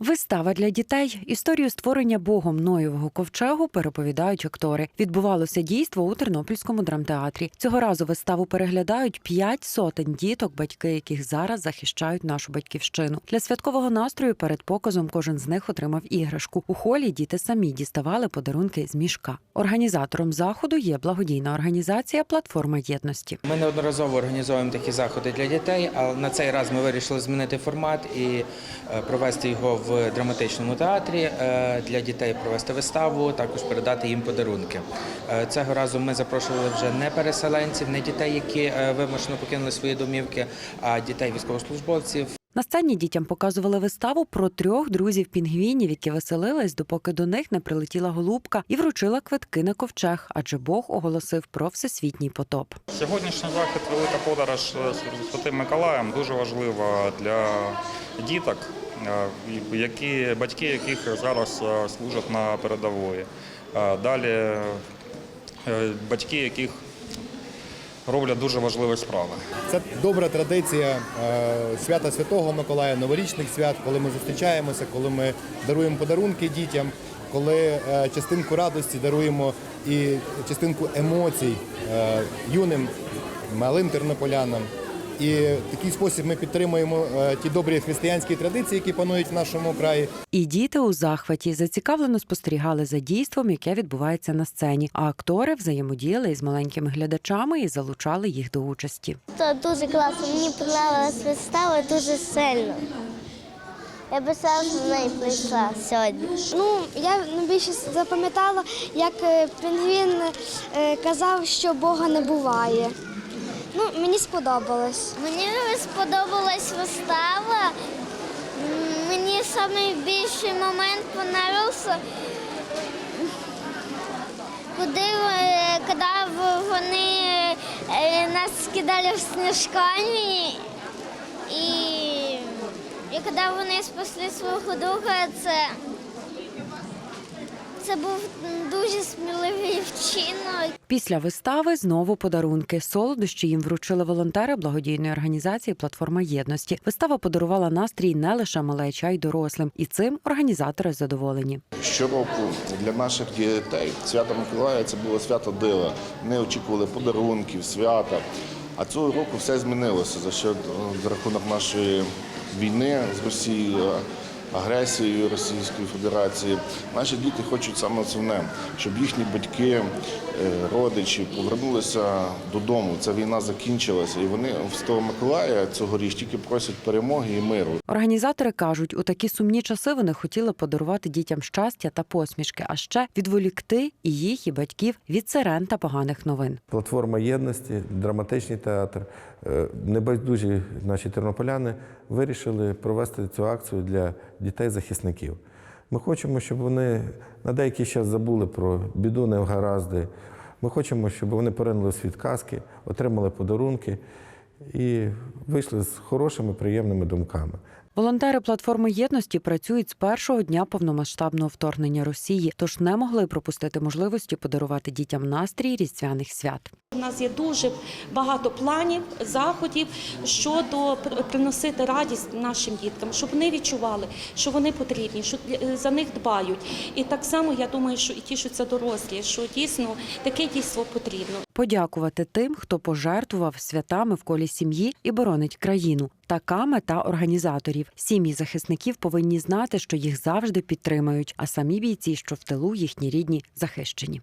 Вистава для дітей. Історію створення Богом Ноєвого ковчегу переповідають актори. Відбувалося дійство у Тернопільському драмтеатрі. Цього разу виставу переглядають п'ять сотень діток, батьки яких зараз захищають нашу батьківщину. Для святкового настрою перед показом кожен з них отримав іграшку. У холі діти самі діставали подарунки з мішка. Організатором заходу є благодійна організація Платформа єдності. Ми неодноразово організовуємо такі заходи для дітей, але на цей раз ми вирішили змінити формат і е, провести його в драматичному театрі е, для дітей, провести виставу, також передати їм подарунки. Е, Цього разу ми запрошували вже не переселенців, не дітей, які е, вимушено покинули свої домівки, а дітей військовослужбовців. На сцені дітям показували виставу про трьох друзів пінгвінів, які веселились, допоки до них не прилетіла голубка і вручила квитки на ковчег, адже Бог оголосив про всесвітній потоп. Сьогоднішній захід Велика подорож з Святим Миколаєм дуже важлива для діток, е, які, батьки яких зараз е, служать на передової. Е, Далі е, батьки, яких роблять дуже важливі справи. Це добра традиція е, свята Святого Миколая, новорічних свят, коли ми зустрічаємося, коли ми даруємо подарунки дітям, коли е, частинку радості даруємо і частинку емоцій е, юним, малим тернополянам. І в такий спосіб ми підтримуємо е, ті добрі християнські традиції, які панують в нашому краї. І діти у захваті зацікавлено спостерігали за дійством, яке відбувається на сцені. А актори взаємодіяли із маленькими глядачами і залучали їх до участі. Це дуже класно. Мені подобалась вистава дуже сильно. Я би сам на неї прийшла сьогодні. Ну, я найбільше запам'ятала, як е, Пінгвін е, казав, що Бога не буває. Ну, мені сподобалось. Мені сподобалась вистава. Мені найбільший момент понравився, куди коли вони е, нас скидали в сніжками і, і коли вони спасли свого друга, це, це був дуже сміливий вчинок. Після вистави знову подарунки. Солодощі їм вручили волонтери благодійної організації Платформа єдності. Вистава подарувала настрій не лише малеча, а й дорослим, і цим організатори задоволені. Щороку для наших дітей свято Миколая це було свято дива. Вони очікували подарунків, свята. А цього року все змінилося за що за рахунок нашої війни з Росією, агресією Російської Федерації. Наші діти хочуть саме основне, щоб їхні батьки, е, родичі повернулися додому. Ця війна закінчилася, і вони в того Миколая цьогоріч тільки просять перемоги і миру. Організатори кажуть, у такі сумні часи вони хотіли подарувати дітям щастя та посмішки, а ще відволікти і їх, і батьків від сирен та поганих новин. Платформа єдності, драматичний театр, е, небайдужі наші тернополяни вирішили провести цю акцію для дітей-захисників. Ми хочемо, щоб вони на деякий час забули про біду, невгаразди. Ми хочемо, щоб вони поринули в світ казки, отримали подарунки і вийшли з хорошими, приємними думками. Волонтери платформи єдності працюють з першого дня повномасштабного вторгнення Росії, тож не могли пропустити можливості подарувати дітям настрій різдвяних свят. У нас є дуже багато планів, заходів щодо приносити радість нашим діткам, щоб вони відчували, що вони потрібні, що за них дбають. І так само я думаю, що і тішуться дорослі, що дійсно таке дійство потрібно. Подякувати тим, хто пожертвував святами в колі сім'ї і боронить країну. Така мета організаторів. Сім'ї захисників повинні знати, що їх завжди підтримають, а самі бійці, що в тилу їхні рідні захищені.